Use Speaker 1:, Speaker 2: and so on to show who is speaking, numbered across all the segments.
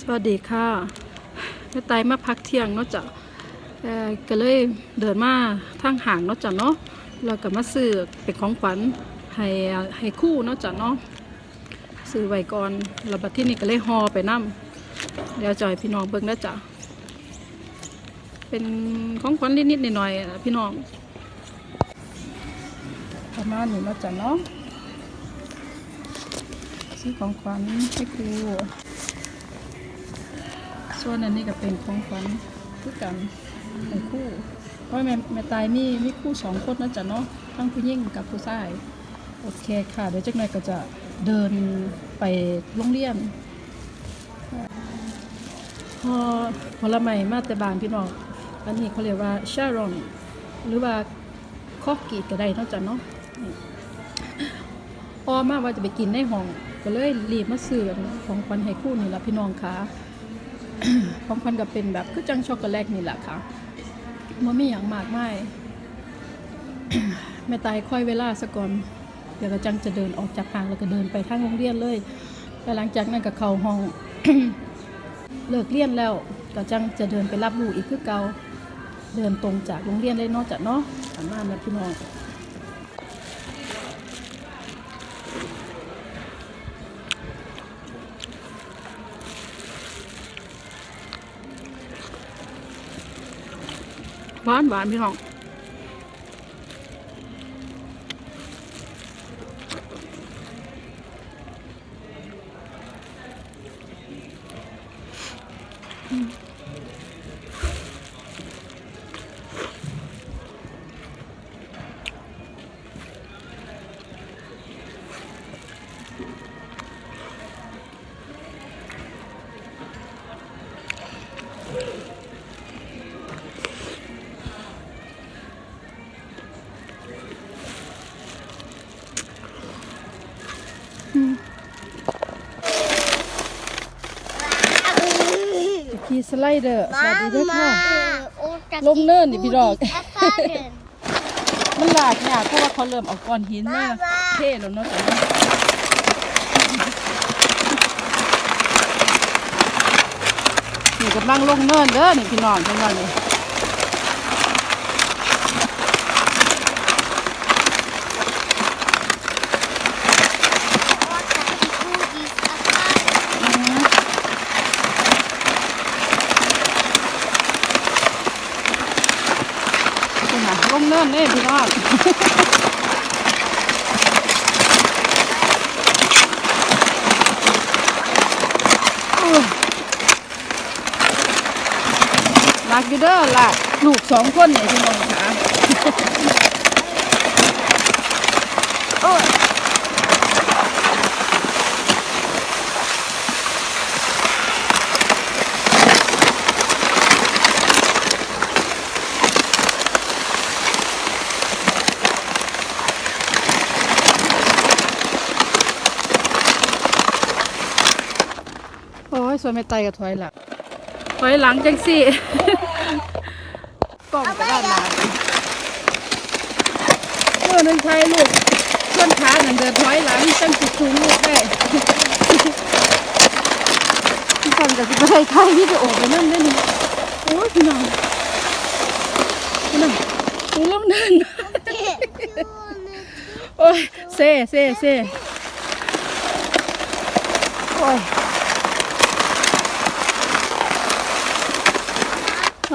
Speaker 1: สวัสดีค่ะแม่ไตายมาพักเที่ยงเนาะจ้ะก็เลยเดินมาทางห่างเนาะจ้ะเนาะแล้วก็มาซื้อเป็นของขวัญให้ให้คู่เนาะจ้ะเนาะซื้อไว้ก่อนแล้วบัดที่นี่ก็เลยห่อไปนํเดี๋ยวจอยพี่น้องเบิ่งนะจ้ะเป็นของขวัญนิดๆหน่อยๆพี่น้องประมาณนี้เนาะจ้ะเนาะซื้อของขวัญให้ครู ส่วนอันนี้ก็เป็นของขวัญคือกันเป็นคู่เพราะแม่แม่ตายมีมีคู่สองคนนะจ๊ะเนาะทั้งผู้หญิงกับผู้ชายโอเคค่ะ เดี๋ยวจักหน่อยก็จะเดินไปโรงเรียนพอผลไม้มาแต่บานพี่น้องอันนี้เขาเรียกว่าชารอนหรือว่าคอกกีดก็ได้นาะจ๊ะเนาะพอมาว่าจะไปกินในห้อง ก็เลยรีบมาซื้อของขวัญให้คู่นี่ละพี่น้องค่ะ ของพันก็เป็นแบบคือจังช็อกโกแลตนี่แหละค่ะมันไม่อย่างมากไม่แม่ตายค่อยเวลาสะก่อน เดี๋ยวก็จังจะเดินออกจากห้างแล้วก็เดินไปทางโรงเรียนเลยแล้วหลังจากนั้นก็เข้าห้องเลิกเรียนแล้วก็จังจะเดินไปรับลูกอีกคือเก่าเดินตรงจากโรงเรียนเลยนอกจากเนาะสามารถนะพี่น้อง หวานหวานพี่น้องอืม ขี่สไลเดอร์สวัสดีด้วยค่ะ ลงเนินนี่พี่ดอก มันหลากยากเพราะว่าเขาเริ่มเอาก้อนหินมาเทแล้วเนาะจ้ะนี่กำลังลงเนินเด้อนี่พี่น้องจังหวะนี้ นี่นะลงเนินเด้พี่น้องหลักอยู่เด้อลักลูกสองคนเนี่ยพี่น้องค่ะ สวยไม่ไตกับถอยหลังถอยหลังจังสิกล้องไปด้านหนาเมื่อนึงใช้ลูกเคลื่อนขาหนึ่งเดินถอยหลังจังสิสูงลูกได้พี่ฟังกับสิบได้ถ่ายวิดีโอไปนั่นได้นี่โอ้ยพี่น้องพี่น้องโอ้ยแล้วนั่นโอ้ยเซ่เซ่เซ่โอ้ย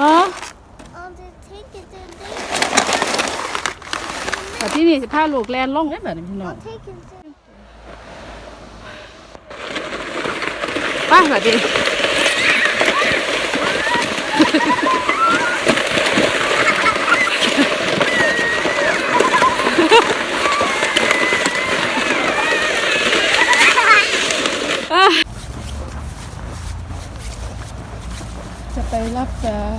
Speaker 1: อ๋อแต่ที่นี่สิพาลูกแลนลงได้แบบนี้พี่น้องไป้าแบบนี้ จะไปรับเอ่อ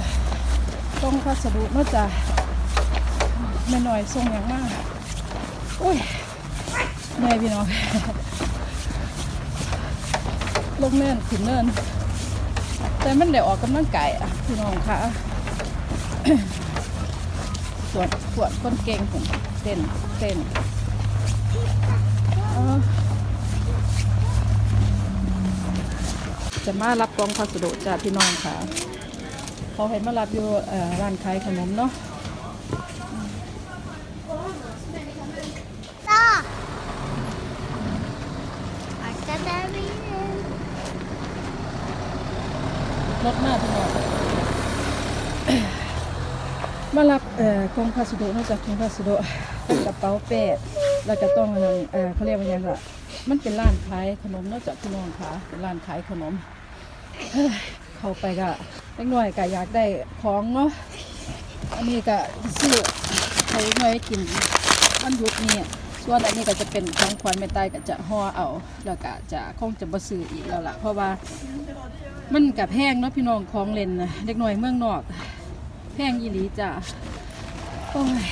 Speaker 1: ต้องพัสดุเมื่อจะแม่หน่อยส่งอย่างมากอุ้ยเหนื่อยพี่น้องลงเนินขึ้นเนิน แต่มันได้ออกกำลังกายอะพี่น้องค่ะส่วนส่วนคนเก่งผมเต้นเต้นเออ จะมารับกล่องพัสดุจากพี่น้องค่ะเขาให้มารับอยู่เอ่อร้านขายขนมเนาะ
Speaker 2: ต่ออาจจะได้ไม่เห็น
Speaker 1: รถมาพี่น้องมารับเอ่อกล่องพัสดุนอกจากกล่องพัสดุกับกระเป๋าเป้แล้วก็ต้องเอ่อเขาเรียกว่าหยังล่ะมันเป็นร้านขายขนมนอกจากพี่น้องค่ะเป็นร้านขายขนม เข้าไปก็เล็กน้อยก็อยากได้ของเนาะอันนี้ก็ซื้อให้หน่อยกินวันหยุดนี่ส่วนอันนี้ก็จะเป็นของขวัญแม่ใต้ก็จะห่อเอา แล้วก็จะคงจะบ่ซื้ออีกแล้วล่ะ เพราะว่ามันกับแพงเนาะพี่น้องของเล่นนะเด็กน่อยเมืองนอกแพงยีหลีจ้ะโอ้ย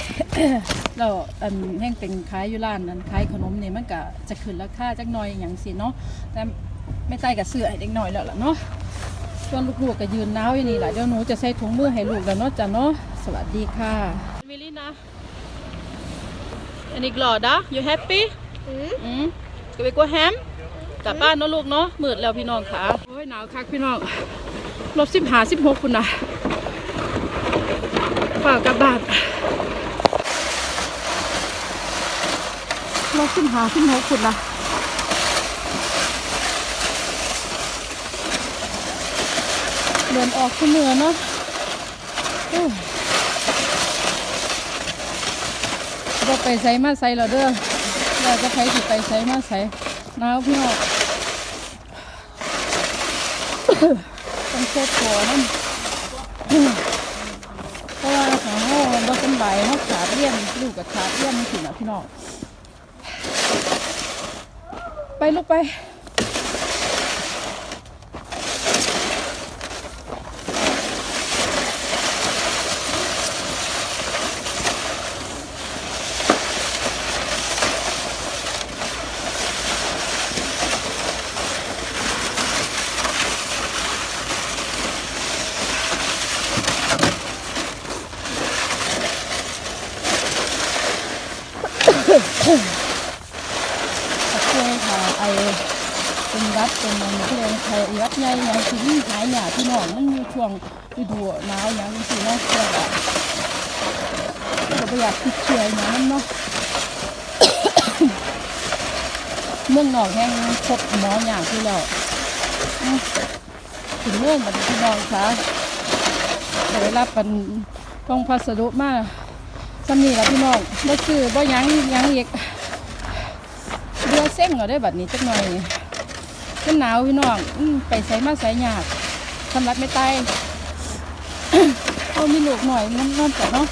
Speaker 1: เราอันแห้งเป็นขายอยู่ร้านนั้นขายขนมเนี่ยมันก็จะขึ้นราคาจักหน่อยอย่างสิเนาะแต่ไม่ใต้กับเสื้อให้เด็กหน่อยแล้วล่ะเนาะ วนลูกๆก็ยืนหนาวอยู่นี่แหละเดี๋ยวหนูจะใส่ถุงมือให้ลูกแล้วเนาะจ้ะเนาะสวัสดีค่ะมิลินะอันนี้กลอดะ you happy
Speaker 2: อืม
Speaker 1: อืมก็ไปกว่าแฮมกลับบ้านเนาะลูกเนาะมืดแล้วพี่น้องค่ะโอ้ยหนาวคักพี่น้องลบสิบหาสิบหกคุณนะฝากกลับบ้านลบสิบหาสิบหกคุณนะ เดินออกขึ้นเหนือเนาะโอ้ยบ่ไปใส่มาใส่แล้วเด้อเราจะไปสิไปใส่มาใส่หนาวพี่น้องต้องเช็ดตัวนั่นเพราะว่าของเราบ่สำบายเขาขาดเลี่ยนลูกกับขาดเลี่ยนสินะพี่น้องไปลูกไป ตะเกียค่ะไอเป็นรัดเป็นมันที่เรียกไทยรัดใหญ่ยังถึงหายหยาพี่หนองมันอยู่ช่วงฤดูหนาวอย่างนี้สิเนาะแล้วก็ก็ไม่อยากติดเชื้ออย่างนั้นเนาะเมืองนอกแห้งพบหมออย่าที่แล้วอืมถึงเรื่องบันี้พี่น้องค่ะได้รับเป็นกล่องพัสดุมา สำนีละพี่น้องบ่ซื้อบ่ยังยังอีกเรือเส้งเราได้บัดนี้จักหน่อยมันหนาวพี่น้องอืมไปใส่มาใส่ยากสำหรับไม่ตายเอามีลูกหน่อยนั่นนั่นแต่เนาะ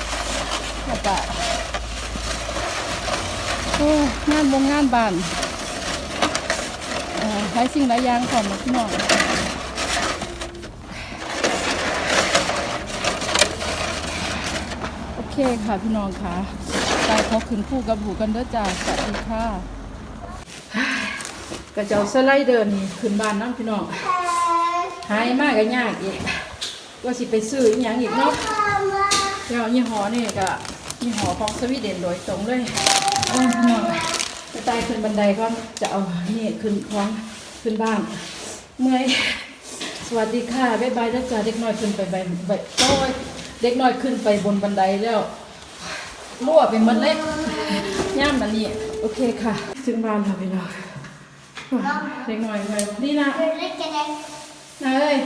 Speaker 1: แล้วก็โอ้งานวงงานบานหลายสิ่งหลายอย่างของพี่น้องโอ เคค่ะพี่น้องค่ะไปพบคืนคู่กับบูกันเด้อจ้าสวัสดีค่ะกระเจ้าสไลเดอร์นี่ขึ้นบ้านน้ำพี่น้องหายมากก็ยากอีกว่าสิไปซื้ออีหยังอีกเนาะแล้วยี่ห้อนี่ก็ยี่ห้อของสวีเดนโดยตรงเลยโอ้พี่น้องไปตายขึ้นบันไดก็จะเอานี่ขึ้นของขึ้นบ้านเมื่อยสวัสดีค่ะบ๊ายบายนะจ๊ะเด็กน้อยขึ้นไปใบใบโอ้ย เด็กน้อยขึ้นไปบนบันไดแล้วรั่วไปหมดเลยย่ามมันนี่โอเคค่ะ ถึงบ้านแล้วพี่น้องเด็กหน่อยไปนี่นะ
Speaker 2: เล็กกันเลย
Speaker 1: นายเอ้ย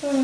Speaker 1: เอ้ย